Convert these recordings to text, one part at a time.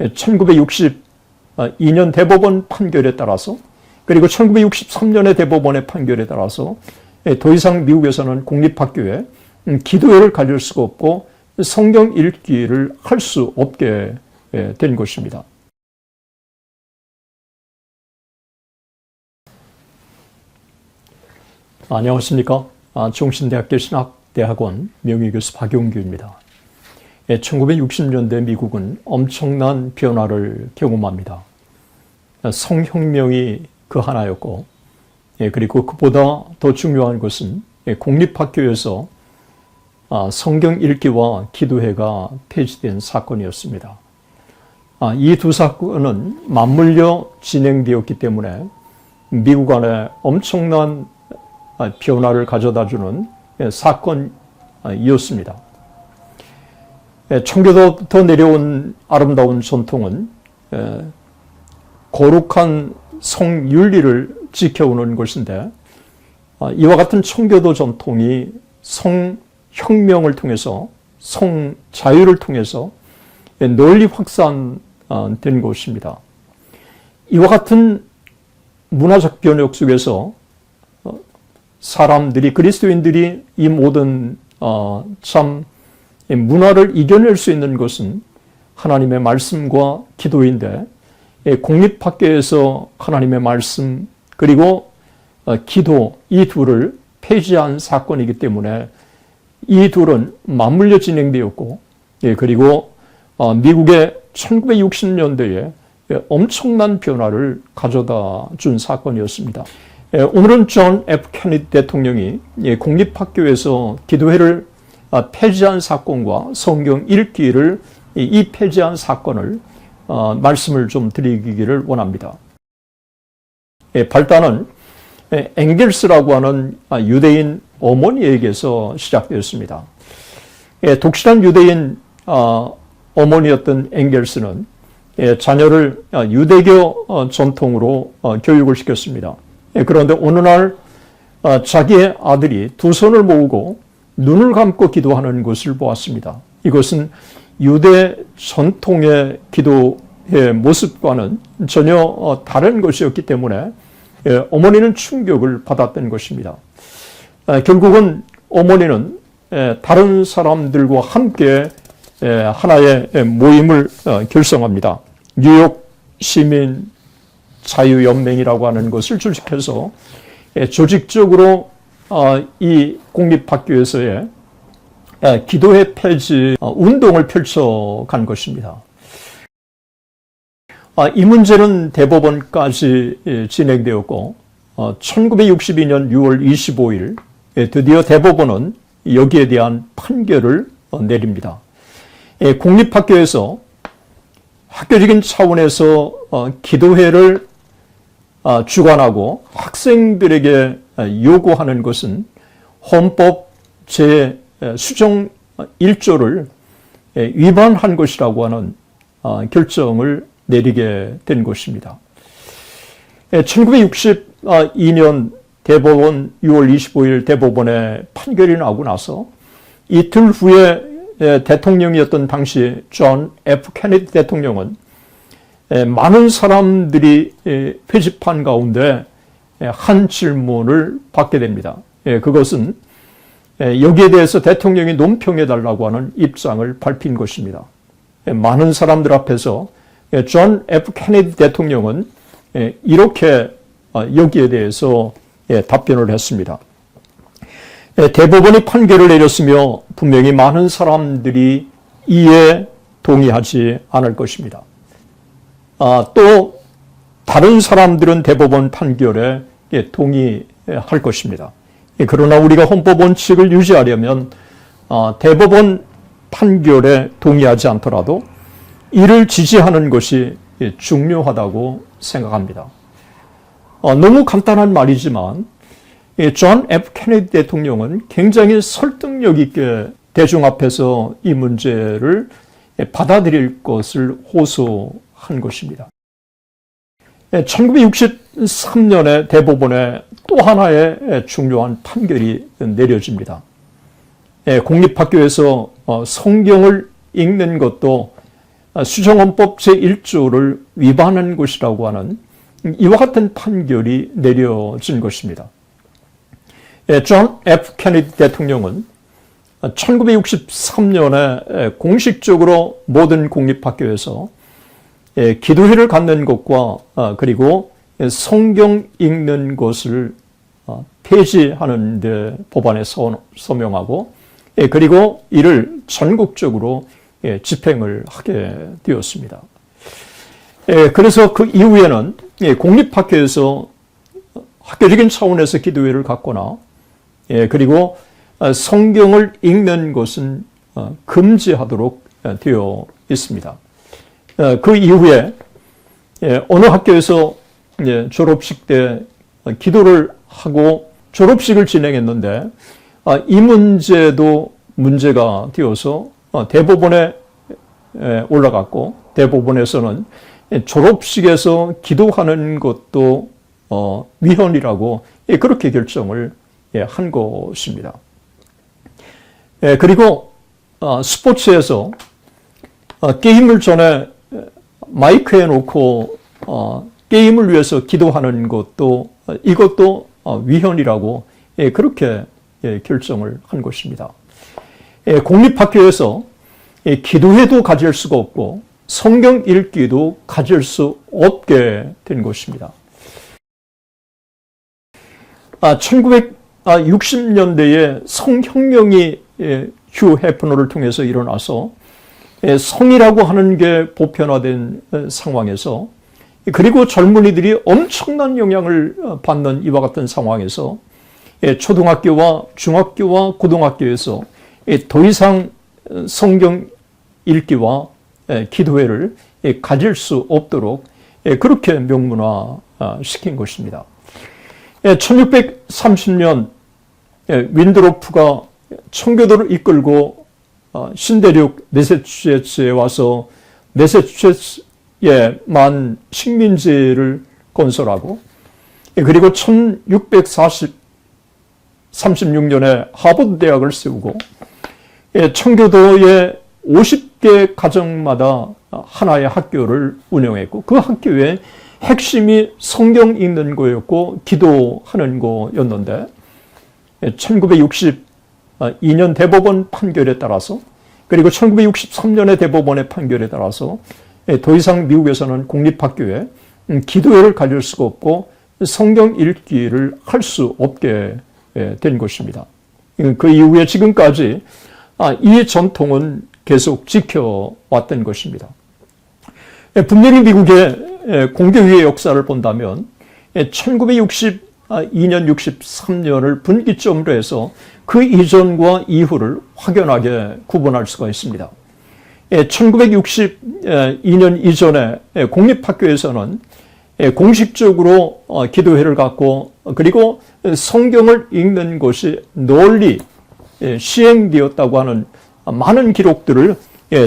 1962년 대법원 판결에 따라서 그리고 1963년의 대법원의 판결에 따라서 더 이상 미국에서는 공립학교에 기도회를 가질 수가 없고 성경 읽기를 할 수 없게 된 것입니다. 안녕하십니까. 아, 종신대학교 신학대학원 명예교수 박용규입니다. 1960년대 미국은 엄청난 변화를 경험합니다. 성혁명이 그 하나였고, 예, 그리고 그보다 더 중요한 것은 공립학교에서 아, 성경 읽기와 기도회가 폐지된 사건이었습니다. 아, 이두 사건은 맞물려 진행되었기 때문에 미국 안에 엄청난 아, 변화를 가져다주는 예, 사건이었습니다. 예, 청교도부터 내려온 아름다운 전통은 예, 거룩한 성윤리를 지켜오는 것인데 아, 이와 같은 청교도 전통이 성혁명을 통해서 성자유를 통해서 널리 확산된 것입니다. 이와 같은 문화적 변혁 속에서 사람들이 그리스도인들이 이 모든 어, 참 문화를 이겨낼 수 있는 것은 하나님의 말씀과 기도인데 공립학교에서 하나님의 말씀 그리고 어, 기도 이 둘을 폐지한 사건이기 때문에 이 둘은 맞물려 진행되었고 예, 그리고 어, 미국의 1960년대에 엄청난 변화를 가져다 준 사건이었습니다. 예, 오늘은 존 F. 케네디 대통령이 예, 공립학교에서 기도회를 아, 폐지한 사건과 성경 읽기를 이 폐지한 사건을 어, 말씀을 좀 드리기를 원합니다. 예, 발단은 엥겔스라고 하는 아, 유대인 어머니에게서 시작되었습니다. 독실한 유대인 아, 어머니였던 엥겔스는 자녀를 유대교 어, 전통으로 어, 교육을 시켰습니다. 예, 그런데 어느 날 아, 자기의 아들이 두 손을 모으고 눈을 감고 기도하는 것을 보았습니다. 이것은 유대 전통의 기도의 모습과는 전혀 어, 다른 것이었기 때문에 예, 어머니는 충격을 받았던 것입니다. 아, 결국은 어머니는 예, 다른 사람들과 함께 하나의 모임을 어, 결성합니다. 뉴욕 시민 자유연맹이라고 하는 것을 예, 조직적으로 어, 이 공립학교에서의 예, 기도회 폐지 어, 운동을 펼쳐간 것입니다. 아, 이 문제는 대법원까지 예, 진행되었고 1962년 6월 25일 드디어 대법원은 여기에 대한 판결을 내립니다. 공립학교에서 학교적인 차원에서 기도회를 아, 주관하고 학생들에게 요구하는 것은 헌법 제 수정 1조를 위반한 것이라고 하는 아, 결정을 내리게 된 것입니다. 1962년 대법원 6월 25일 대법원의 판결이 나고 나서 이틀 후에 대통령이었던 당시 존 F 케네디 대통령은 많은 사람들이 표지판 가운데 한 질문을 받게 됩니다. 그것은 여기에 대해서 대통령이 논평해 달라고 하는 입장을 밝힌 것입니다. 많은 사람들 앞에서 존 F 케네디 대통령은 이렇게 어, 여기에 대해서 답변을 했습니다. 대법원이 판결을 내렸으며 분명히 많은 사람들이 이에 동의하지 않을 것입니다. 아, 또 다른 사람들은 대법원 판결에 동의할 것입니다. 예, 그러나 우리가 헌법 원칙을 유지하려면 아, 대법원 판결에 동의하지 않더라도 이를 지지하는 것이 중요하다고 생각합니다. 어, 너무 간단한 말이지만 존 F 케네디 대통령은 굉장히 설득력 있게 대중 앞에서 이 문제를 받아들일 것을 호소 한 것입니다. 1963년에 대법원에 또 하나의 중요한 판결이 내려집니다. 예, 공립학교에서 어, 성경을 읽는 것도 수정헌법 제1조를 위반한 것이라고 하는 이와 같은 판결이 내려진 것입니다. 예, 존 F. 케네디 대통령은 1963년에 공식적으로 모든 공립학교에서 예, 기도회를 갖는 것과 아, 그리고 성경 읽는 것을 아, 폐지하는 데 법안에 서명하고 예, 그리고 이를 전국적으로 예, 집행을 하게 되었습니다. 그래서 그 이후에는 공립학교에서 학교적인 차원에서 기도회를 갖거나 그리고 아, 성경을 읽는 것은 금지하도록 되어 있습니다. 어, 그 이후에 예, 어느 학교에서 졸업식 때 기도를 하고 졸업식을 진행했는데 아, 이 문제도 문제가 되어서 어, 대법원에 올라갔고 대법원에서는 졸업식에서 기도하는 것도 어, 위헌이라고 예, 그렇게 결정을 예, 한 것입니다. 그리고 스포츠에서 게임을 전에 마이크에 놓고 어, 게임을 위해서 기도하는 것도 어, 이것도 어, 위헌이라고 예, 그렇게 예, 결정을 한 것입니다. 예, 공립학교에서 예, 기도회도 가질 수가 없고 성경 읽기도 가질 수 없게 된 것입니다. 아, 1960년대에 성혁명이 예, 휴 해프너를 통해서 일어나서 예, 성이라고 하는 게 보편화된 어, 상황에서 그리고 젊은이들이 엄청난 영향을 어, 받는 이와 같은 상황에서 예, 초등학교와 중학교와 고등학교에서 예, 더 이상 어, 성경 읽기와 기도회를 가질 수 없도록 그렇게 명문화 시킨 것입니다. 1630년 윈드로프가 청교도를 이끌고 어, 신대륙 메세추세츠에 와서 메세추세츠에만 식민지를 건설하고 예, 그리고 1636년에 하버드 대학을 세우고 예, 청교도의 50개 가정마다 하나의 학교를 운영했고 그 학교의 핵심이 성경 읽는 거였고 기도하는 거였는데 1960 2년 어, 대법원 판결에 따라서 그리고 1963년의 대법원의 판결에 따라서 예, 더 이상 미국에서는 공립학교에 음, 기도회를 가질 수가 없고 성경 읽기를 할 수 없게 예, 된 것입니다. 그 이후에 지금까지 아, 이 전통은 계속 지켜왔던 것입니다. 예, 분명히 미국의 공교회의 역사를 본다면 1960 2년 63년을 분기점으로 해서 그 이전과 이후를 확연하게 구분할 수가 있습니다. 1962년 예, 이전에 예, 공립학교에서는 예, 공식적으로 어, 기도회를 갖고 그리고 성경을 읽는 것이 널리 시행되었다고 하는 많은 기록들을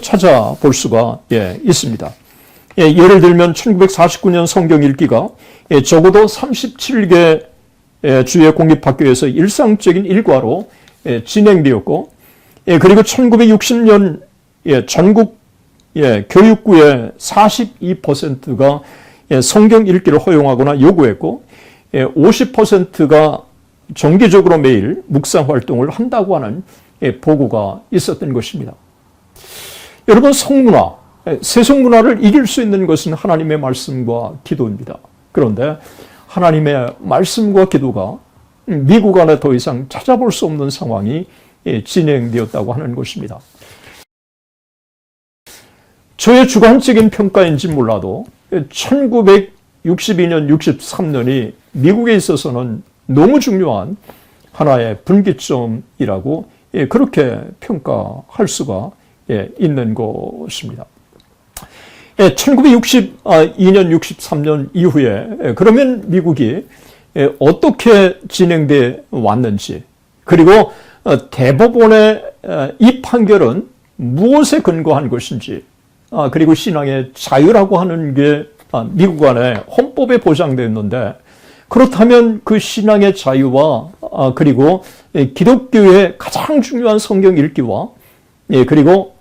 찾아볼 수가 있습니다. 예를 들면 1949년 성경 읽기가 적어도 37개 예, 주의 공립학교에서 일상적인 일과로 예, 진행되었고 예, 그리고 1960년 전국 교육부의 42%가 성경 읽기를 허용하거나 요구했고 50%가 정기적으로 매일 묵상 활동을 한다고 하는 보고가 있었던 것입니다. 여러분 성문화, 세속문화를 이길 수 있는 것은 하나님의 말씀과 기도입니다. 그런데 하나님의 말씀과 기도가 미국 안에 더 이상 찾아볼 수 없는 상황이 예, 진행되었다고 하는 것입니다. 저의 주관적인 평가인지 몰라도 1962년, 63년이 미국에 있어서는 너무 중요한 하나의 분기점이라고 예, 그렇게 평가할 수가 예, 있는 것입니다. 1962년, 63년 이후에 그러면 미국이 어떻게 진행돼 왔는지 그리고 어, 대법원의 이 판결은 무엇에 근거한 것인지 아, 그리고 신앙의 자유라고 하는 게 아, 미국 안에 헌법에 보장되어 있는데 그렇다면 그 신앙의 자유와 아, 그리고 기독교의 가장 중요한 성경 읽기와 예, 그리고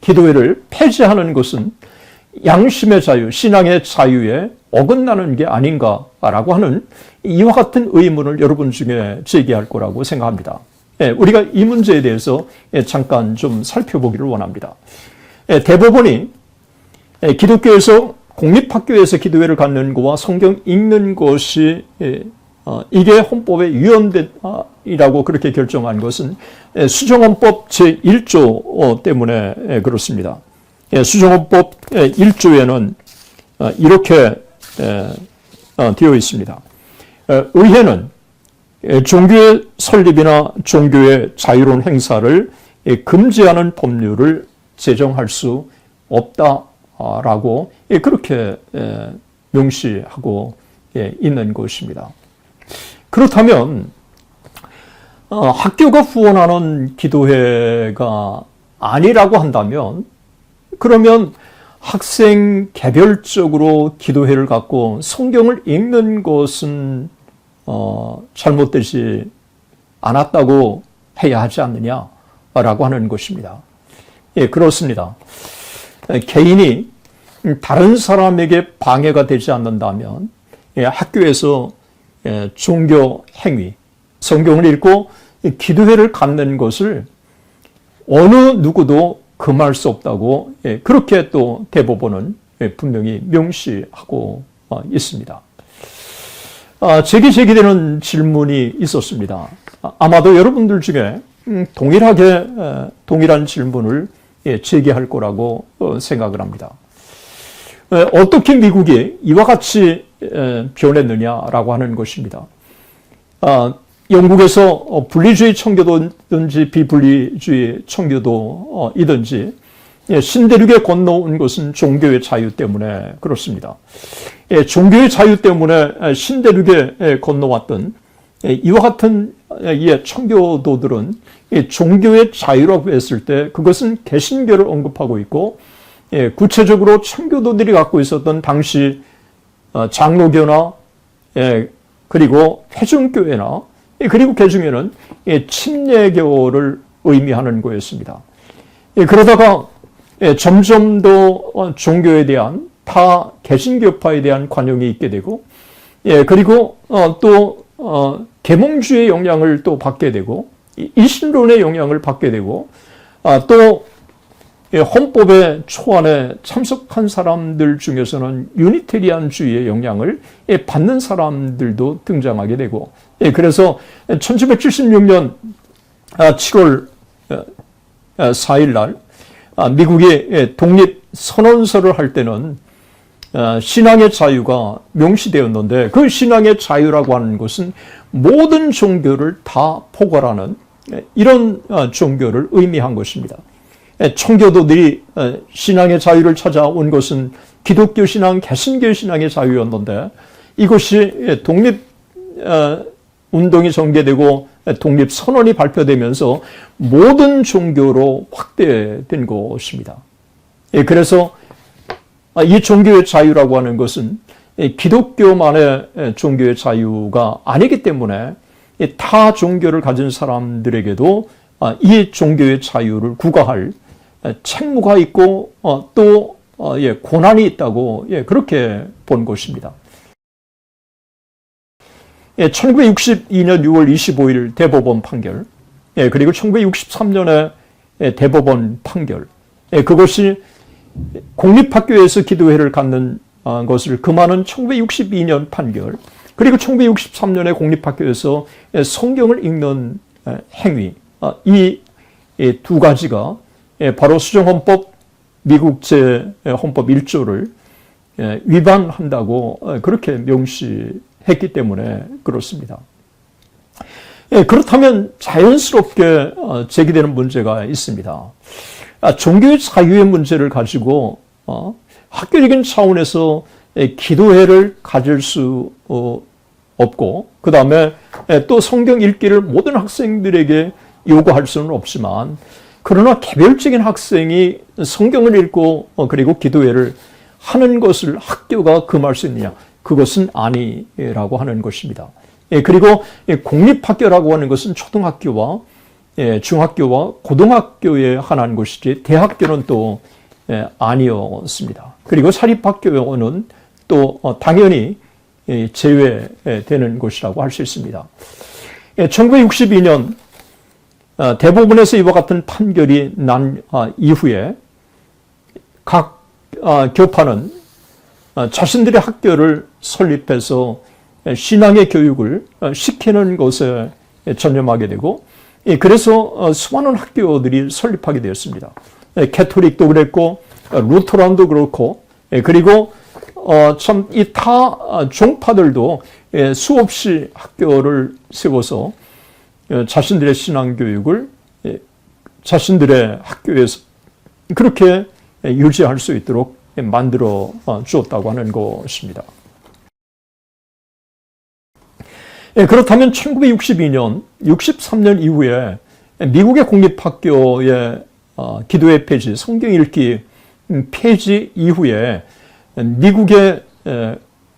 기도회를 폐지하는 것은 양심의 자유, 신앙의 자유에 어긋나는 게 아닌가라고 하는 이와 같은 의문을 여러분 중에 제기할 거라고 생각합니다. 예, 우리가 이 문제에 대해서 예, 잠깐 좀 살펴보기를 원합니다. 예, 예, 기독교에서 공립학교에서 기도회를 갖는 것과 성경 읽는 것이 예, 어, 이게 헌법에 위헌이라고 그렇게 결정한 것은 예, 수정헌법 제1조 어, 때문에 예, 그렇습니다. 예, 수정헌법 1조에는 어, 이렇게 예, 어, 되어 있습니다. 어, 의회는 예, 종교의 설립이나 종교의 자유로운 행사를 예, 금지하는 법률을 제정할 수 없다라고 예, 그렇게 예, 명시하고 예, 있는 것입니다. 그렇다면 어, 학교가 후원하는 기도회가 아니라고 한다면 그러면 학생 개별적으로 기도회를 갖고 성경을 읽는 것은 어, 잘못되지 않았다고 해야 하지 않느냐라고 하는 것입니다. 예, 그렇습니다. 개인이 다른 사람에게 방해가 되지 않는다면 예, 학교에서 예, 종교 행위, 성경을 읽고 기도회를 갖는 것을 어느 누구도 금할 수 없다고 예, 그렇게 또 대법원은 예, 분명히 명시하고 어, 있습니다. 아, 제기 제기되는 질문이 있었습니다. 아, 아마도 여러분들 중에 음, 동일하게 동일한 질문을 제기할 거라고 어, 생각을 합니다. 어떻게 미국이 이와 같이 변했느냐라고 하는 것입니다. 아, 영국에서 어, 분리주의 청교도든지 비분리주의 청교도이든지 예, 신대륙에 건너온 것은 종교의 자유 때문에 그렇습니다. 예, 종교의 자유 때문에 신대륙에 건너왔던 예, 이와 같은 청교도들은 종교의 자유라고 했을 때 그것은 개신교를 언급하고 있고 구체적으로 청교도들이 갖고 있었던 당시 어, 장로교나 그리고 회중교회나 그리고 개중에는 침례교를 의미하는 거였습니다. 그러다가 점점 더 종교에 대한 타 개신교파에 대한 관용이 있게 되고 그리고 어, 또 어, 계몽주의 영향을 또 받게 되고 이신론의 영향을 받게 되고 아, 또 헌법의 초안에 참석한 사람들 중에서는 유니테리안주의의 영향을 받는 사람들도 등장하게 되고 예, 그래서 1776년 7월 4일 날 아, 미국이 예, 독립 선언서를 할 때는 아, 신앙의 자유가 명시되었는데 그 신앙의 자유라고 하는 것은 모든 종교를 다 포괄하는 예, 이런 종교를 의미한 것입니다. 청교도들이 신앙의 자유를 찾아온 것은 기독교 신앙, 개신교 신앙의 자유였는데 이것이 독립 운동이 전개되고 독립 선언이 발표되면서 모든 종교로 확대된 것입니다. 예, 그래서 이 종교의 자유라고 하는 것은 기독교만의 종교의 자유가 아니기 때문에 타 종교를 가진 사람들에게도 이 종교의 자유를 구가할 책무가 있고 어, 또 어, 예, 고난이 있다고 예, 그렇게 본 것입니다. 예, 1962년 6월 25일 대법원 판결, 예, 그리고 1963년에 예, 대법원 판결, 예, 그것이 공립학교에서 기도회를 갖는 어, 것을 금하는 1962년 판결, 그리고 1963년에 공립학교에서 예, 성경을 읽는 행위, 어, 이두 가지가 예, 바로 수정헌법 미국 제 헌법 1조를 예, 위반한다고 어, 그렇게 명시 했기 때문에 그렇습니다. 예, 그렇다면 자연스럽게 어, 제기되는 문제가 있습니다. 아, 종교의 자유의 문제를 가지고 어, 학교적인 차원에서 기도회를 가질 수 없고 그 다음에 또 성경 읽기를 모든 학생들에게 요구할 수는 없지만 그러나 개별적인 학생이 성경을 읽고 어, 그리고 기도회를 하는 것을 학교가 금할 수 있느냐? 그것은 아니라고 하는 것입니다. 예, 그리고 공립학교라고 하는 것은 초등학교와 예, 중학교와 고등학교에 한한 곳이지 대학교는 또 예, 아니었습니다. 그리고 사립학교는 또 어, 당연히 예, 제외되는 곳이라고 할 수 있습니다. 1962년 어, 대법원에서 이와 같은 판결이 난 아, 이후에 각 아, 교파는 어, 자신들의 학교를 설립해서 신앙의 교육을 시키는 것에 전념하게 되고 그래서 수많은 학교들이 설립하게 되었습니다. 캐토릭도 그랬고 루터란도 그렇고 그리고 어, 참, 이 타 종파들도 예, 수없이 학교를 세워서 예, 자신들의 신앙 교육을 예, 자신들의 학교에서 그렇게 유지할 수 있도록 만들어 어, 주었다고 하는 것입니다. 그렇다면 1962년, 63년 이후에 미국의 공립학교의 어, 기도의 폐지, 성경 읽기 음, 폐지 이후에 미국에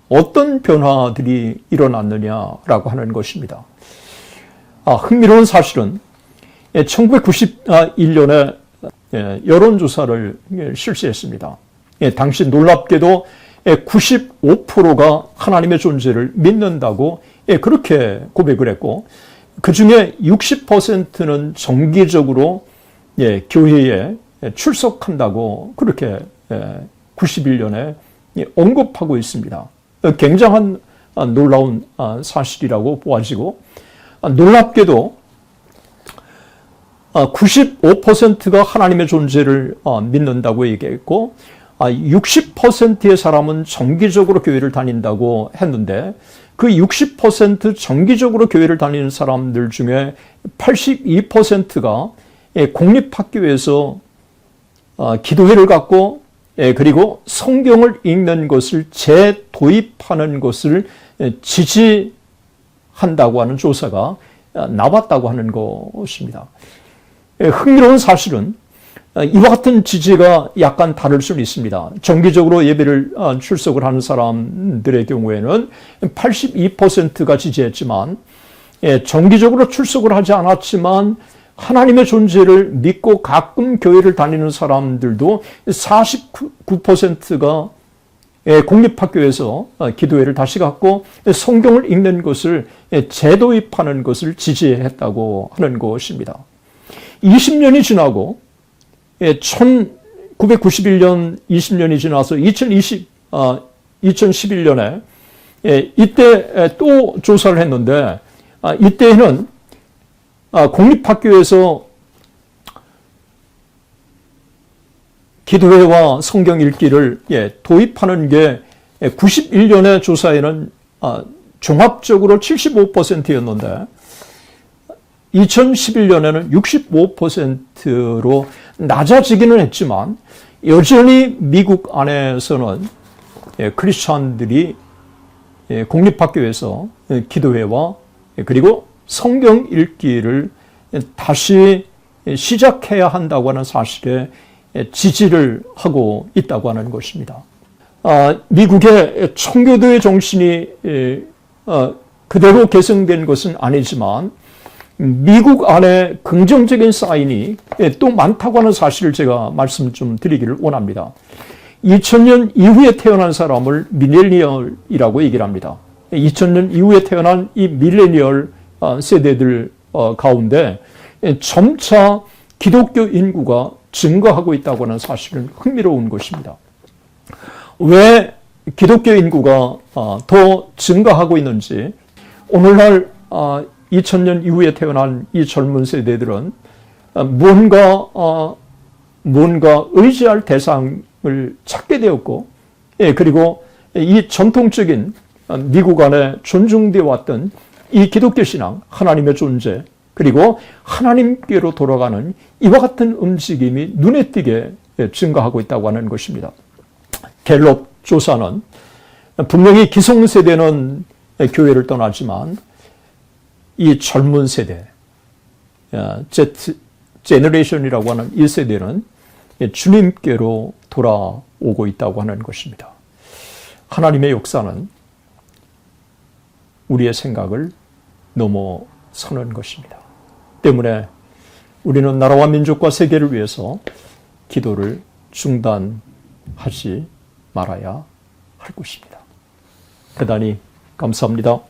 어떤 변화들이 일어났느냐라고 하는 것입니다. 아, 흥미로운 사실은 1991년에 여론조사를 실시했습니다. 당시 놀랍게도 95%가 하나님의 존재를 믿는다고 그렇게 고백을 했고, 그 중에 60%는 정기적으로 교회에 출석한다고 그렇게 91년에 언급하고 있습니다. 굉장한 아, 놀라운 아, 사실이라고 보아지고 아, 놀랍게도 95%가 하나님의 존재를 믿는다고 얘기했고 60%의 사람은 정기적으로 교회를 다닌다고 했는데 그 60% 정기적으로 교회를 다니는 사람들 중에 82%가 공립학교에서 기도회를 갖고 예, 그리고 성경을 읽는 것을 재도입하는 것을 지지한다고 하는 조사가 나왔다고 하는 것입니다. 예, 흥미로운 사실은 이와 같은 지지가 약간 다를 수는 있습니다. 정기적으로 예배를 어, 출석을 하는 사람들의 경우에는 82%가 지지했지만, 예, 정기적으로 출석을 하지 않았지만 하나님의 존재를 믿고 가끔 교회를 다니는 사람들도 49%가 예, 공립학교에서 어, 기도회를 다시 갖고 성경을 읽는 것을 예, 재도입하는 것을 지지했다고 하는 것입니다. 20년이 지나고 1991년 예, 20년이 지나서 2020, 2011년에 이때 또 조사를 했는데 아, 이때는 아, 공립학교에서 기도회와 성경 읽기를 예, 도입하는 게 91년의 조사에는 아, 종합적으로 75%였는데 2011년에는 65%로 낮아지기는 했지만 여전히 미국 안에서는 예, 크리스천들이 예, 공립학교에서 기도회와 그리고 성경 읽기를 다시 시작해야 한다고 하는 사실에 지지를 하고 있다고 하는 것입니다. 아, 미국의 청교도의 정신이 어, 그대로 개성된 것은 아니지만 미국 안에 긍정적인 사인이 또 많다고 하는 사실을 제가 말씀 좀 드리기를 원합니다. 2000년 이후에 태어난 사람을 미레니얼이라고 얘기를 합니다. 2000년 이후에 태어난 이 밀레니얼 어, 세대들 어, 가운데 점차 기독교 인구가 증가하고 있다고 하는 사실은 흥미로운 것입니다. 왜 기독교 인구가 어, 더 증가하고 있는지 오늘날 2000년 이후에 태어난 이 젊은 세대들은 뭔가 뭔가 의지할 대상을 찾게 되었고, 예, 그리고 이 전통적인 미국 안에 존중되어 왔던 이 기독교 신앙, 하나님의 존재, 그리고 하나님께로 돌아가는 이와 같은 움직임이 눈에 띄게 증가하고 있다고 하는 것입니다. 갤럽 조사는 분명히 기성세대는 교회를 떠나지만 이 젊은 세대, Z 제너레이션이라고 하는 이 세대는 주님께로 돌아오고 있다고 하는 것입니다. 하나님의 역사는 우리의 생각을 넘어서는 것입니다. 때문에 우리는 나라와 민족과 세계를 위해서 기도를 중단하지 말아야 할 것입니다. 대단히 감사합니다.